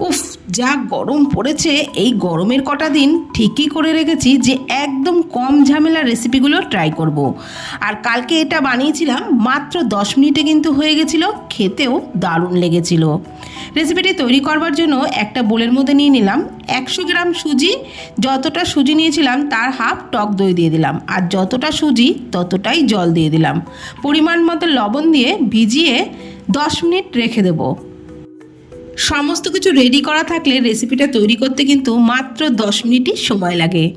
উফ, যা গরম পড়েছে, এই গরমের কটা দিন ঠিকই করে রেখেছি যে একদম কম ঝামেলা রেসিপিগুলো ট্রাই করব। আর কালকে এটা বানিয়েছিলাম, মাত্র দশ মিনিটে কিন্তু হয়ে গেছিল, খেতেও দারুণ লেগেছিল। রেসিপিটি তৈরি করবার জন্য একটা বোলের মধ্যে নিয়ে নিলাম, একশো গ্রাম সুজি, যতটা সুজি নিয়েছিলাম তার হাফ টক দই দিয়ে দিলাম, আর যতটা সুজি ততটাই জল দিয়ে দিলাম। পরিমাণ মতো লবণ দিয়ে ভিজিয়ে দশ মিনিট রেখে দেবো। সমস্ত কিছু রেডি করা থাকলে রেসিপিটা তৈরি করতে কিন্তু মাত্র দশ মিনিটই সময় লাগে।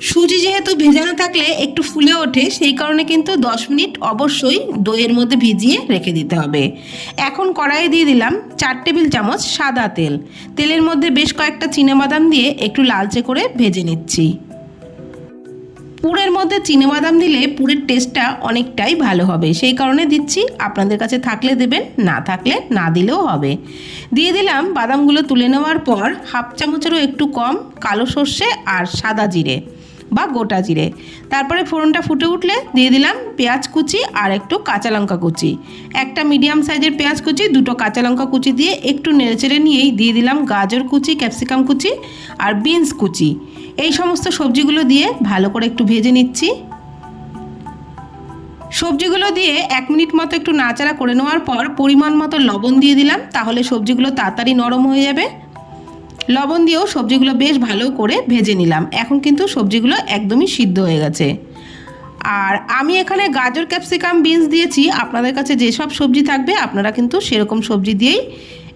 সুজি যেহেতু ভেজানো থাকলে একটু ফুলে ওঠে, সেই কারণে কিন্তু দশ মিনিট অবশ্যই দইয়ের মধ্যে ভিজিয়ে রেখে দিতে হবে। এখন কড়াইয়ে দিয়ে দিলাম চার টেবিল চামচ সাদা তেল। তেলের মধ্যে বেশ কয়েকটা বাদাম দিয়ে একটু লালচে করে ভেজে নিচ্ছি। মধ্যে বাদাম দিলে পুরের টেস্টটা অনেকটাই ভালো হবে। সেই কারণে দিচ্ছি। আপনাদের কাছে থাকলে দেবেন, না থাকলে না দিলেও হবে। দিয়ে দিলাম বাদামগুলো তুলে নেওয়ার পর হাফ চামচেরও একটু কম, কালো সর্ষে আর সাদা জিরে। বা গোটা জিরে। তারপরে ফোড়নটা ফুটে উঠলে দিয়ে দিলাম পেঁয়াজ কুচি আর একটু কাঁচা লঙ্কা কুচি। একটা মিডিয়াম সাইজের পেঁয়াজ কুচি, দুটো কাঁচা লঙ্কা কুচি দিয়ে একটু নেড়েচেড়ে নিয়েই দিয়ে দিলাম গাজর কুচি, ক্যাপসিকাম কুচি আর বিনস কুচি। এই সমস্ত সবজিগুলো দিয়ে ভালো করে একটু ভেজে নিচ্ছি। সবজিগুলো দিয়ে এক মিনিট মতো একটু নাচাড়া করে নেওয়ার পর পরিমাণ মতো লবণ দিয়ে দিলাম, তাহলে সবজিগুলো তাড়াতাড়ি নরম হয়ে যাবে। লবণ দিয়েও সবজিগুলো বেশ ভালো করে ভেজে নিলাম। এখন কিন্তু সবজিগুলো একদমই সিদ্ধ হয়ে গেছে। আর আমি এখানে গাজর, ক্যাপসিকাম, বিনস দিয়েছি। আপনাদের কাছে যেসব সবজি থাকবে, আপনারা কিন্তু সেরকম সবজি দিয়েই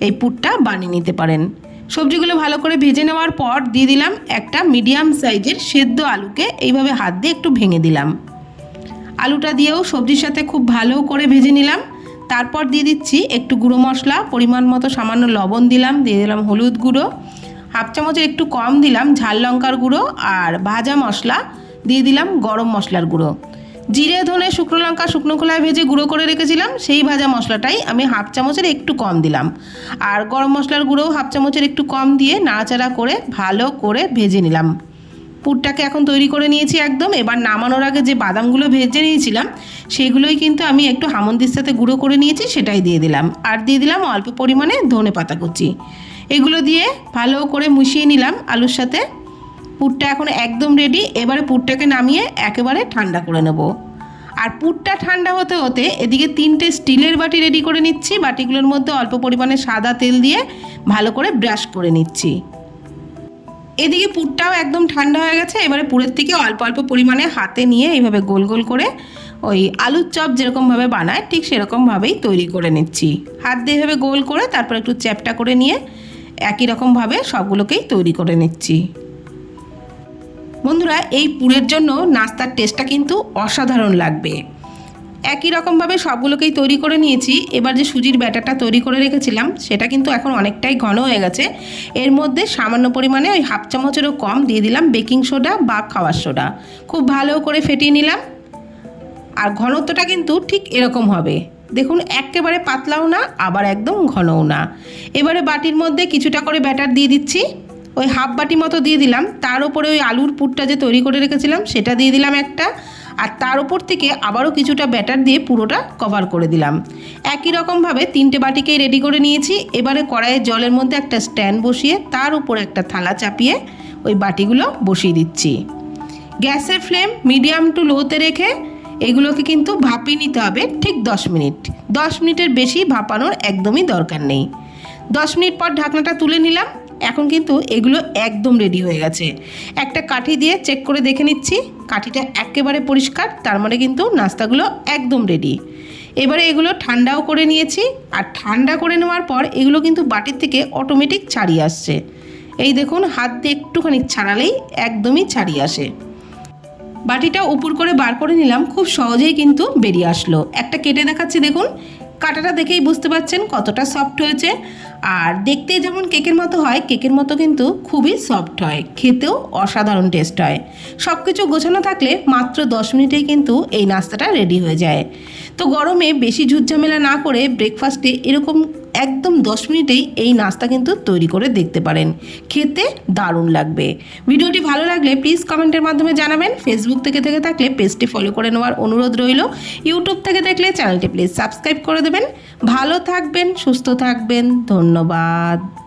এই পুরটা বানিয়ে নিতে পারেন। সবজিগুলো ভালো করে ভেজে নেওয়ার পর দিয়ে দিলাম একটা মিডিয়াম সাইজের সেদ্ধ আলুকে এইভাবে হাত দিয়ে একটু ভেঙে দিলাম। আলুটা দিয়েও সবজির সাথে খুব ভালো করে ভেজে নিলাম। তারপর দিয়ে দিচ্ছি একটু গুঁড়ো মশলা, পরিমাণ মতো সামান্য লবণ দিলাম, দিয়ে দিলাম হলুদ গুঁড়ো। হাফ চামচের একটু কম দিলাম ঝাল লঙ্কার গুঁড়ো আর ভাজা মশলা। দিয়ে দিলাম গরম মশলার গুঁড়ো। জিরে, ধনে, শুকনো লঙ্কা, শুকনো খোলায় ভেজে গুঁড়ো করে রেখেছিলাম। সেই ভাজা মশলাটাই আমি হাফ চামচের একটু কম দিলাম। আর গরম মশলার গুঁড়োও হাফ চামচের একটু কম দিয়ে নাড়াচাড়া করে ভালো করে ভেজে নিলাম। পুরটাকে এখন তৈরি করে নিয়েছি একদম। এবার নামানোর আগে যে বাদামগুলো ভেজে নিয়েছিলাম, সেগুলোই কিন্তু আমি একটু হামন্দির সাথে গুঁড়ো করে নিয়েছি, সেটাই দিয়ে দিলাম। আর দিয়ে দিলাম অল্প পরিমাণে ধনে পাতা কুচি। এগুলো দিয়ে ভালো করে মিশিয়ে নিলাম আলুর সাথে। পুরটা এখন একদম রেডি এবারে পুরটাকে নামিয়ে একেবারে ঠান্ডা করে নেব। আর পুরটা ঠান্ডা হতে হতে এদিকে তিনটে স্টিলের বাটি রেডি করে নিচ্ছি। বাটিগুলোর মধ্যে অল্প পরিমাণে সাদা তেল দিয়ে ভালো করে ব্রাশ করে নিচ্ছি। এদিকে পুরটাও একদম ঠান্ডা হয়ে গেছে। এবারে পুরের থেকে অল্প অল্প পরিমাণে হাতে নিয়ে এইভাবে গোল গোল করে ওই আলুর চপ যেরকমভাবে বানায়, ঠিক সেরকমভাবেই তৈরি করে নিচ্ছি। হাত দিয়ে এভাবে গোল করে তারপর একটু চ্যাপটা করে নিয়ে একই রকমভাবে সবগুলোকেই তৈরি করে নিচ্ছি। বন্ধুরা, এই পুরের জন্য নাস্তার টেস্টটা কিন্তু অসাধারণ লাগবে। একই রকমভাবে সবগুলোকেই তৈরি করে নিয়েছি। এবার যে সুজির ব্যাটারটা তৈরি করে রেখেছিলাম, সেটা কিন্তু এখন অনেকটাই ঘন হয়ে গেছে। এর মধ্যে সামান্য পরিমাণে ওই হাফ চামচেরও কম দিয়ে দিলাম বেকিং সোডা বা খাওয়ার সোডা। খুব ভালো করে ফেটিয়ে নিলাম। আর ঘনত্বটা কিন্তু ঠিক এরকম হবে। দেখুন, একেবারে পাতলাও না, আবার একদম ঘনও না। এবারে বাটির মধ্যে কিছুটা করে ব্যাটার দিয়ে দিচ্ছি। ওই হাফ বাটি মতো দিয়ে দিলাম। তার উপরে ওই আলুর পুরটা যে তৈরি করে রেখেছিলাম, সেটা দিয়ে দিলাম একটা। আর তার উপর থেকে আবারও কিছুটা ব্যাটার দিয়ে পুরোটা কভার করে দিলাম। একই রকমভাবে তিনটে বাটিকেই রেডি করে নিয়েছি। এবারে কড়াইয়ের জলের মধ্যে একটা স্ট্যান্ড বসিয়ে তার উপর একটা থালা চাপিয়ে ওই বাটিগুলো বসিয়ে দিচ্ছি। গ্যাসের ফ্লেম মিডিয়াম টু লোতে রেখে এগুলোকে কিন্তু ভাপিয়ে নিতে হবে ঠিক দশ মিনিট। দশ মিনিটের বেশি ভাপানোর একদমই দরকার নেই। দশ মিনিট পর ঢাকনাটা তুলে নিলাম। এখন কিন্তু এগুলো একদম রেডি হয়ে গেছে। একটা কাঠি দিয়ে চেক করে দেখে নিচ্ছি। কাঠিটা একেবারে পরিষ্কার, তার মানে কিন্তু নাস্তাগুলো একদম রেডি এবারে এগুলো ঠান্ডাও করে নিয়েছি। আর ঠান্ডা করে নেওয়ার পর এগুলো কিন্তু বাটির থেকে অটোমেটিক ছাড়িয়ে আসছে। এই দেখুন, হাত দিয়ে একটুখানি ছাড়ালেই একদমই ছাড়িয়ে আসে। বাটিটা উপর করে বার করে নিলাম, খুব সহজেই কিন্তু বেরিয়ে আসলো। একটা কেটে দেখাচ্ছি, দেখুন। কাটাটা দেখেই বুঝতে পারছেন কতটা সফট হয়েছে। আর দেখতে যেমন কেকের মতো হয়, কেকের মতো কিন্তু খুবই সফট হয়। খেতেও অসাধারণ টেস্ট হয়। সব কিছু গোছানো থাকলে মাত্র দশ মিনিটেই কিন্তু এই নাস্তাটা রেডি হয়ে যায়। তো গরমে বেশি ঝুটঝামেলা না করে ব্রেকফাস্টে এরকম একদম দশ মিনিটেই এই নাস্তা কিন্তু তৈরি করে দেখতে পারেন। খেতে দারুণ লাগবে। ভিডিওটি ভালো লাগলে প্লিজ কমেন্টের মাধ্যমে জানাবেন। ফেসবুক থেকে থেকে থাকলে পেজটি ফলো করে নেওয়ার অনুরোধ রইল। ইউটিউব থেকে দেখলে চ্যানেলটি প্লিজ সাবস্ক্রাইব করে দেবেন। ভালো থাকবেন, সুস্থ থাকবেন। ধন্যবাদ।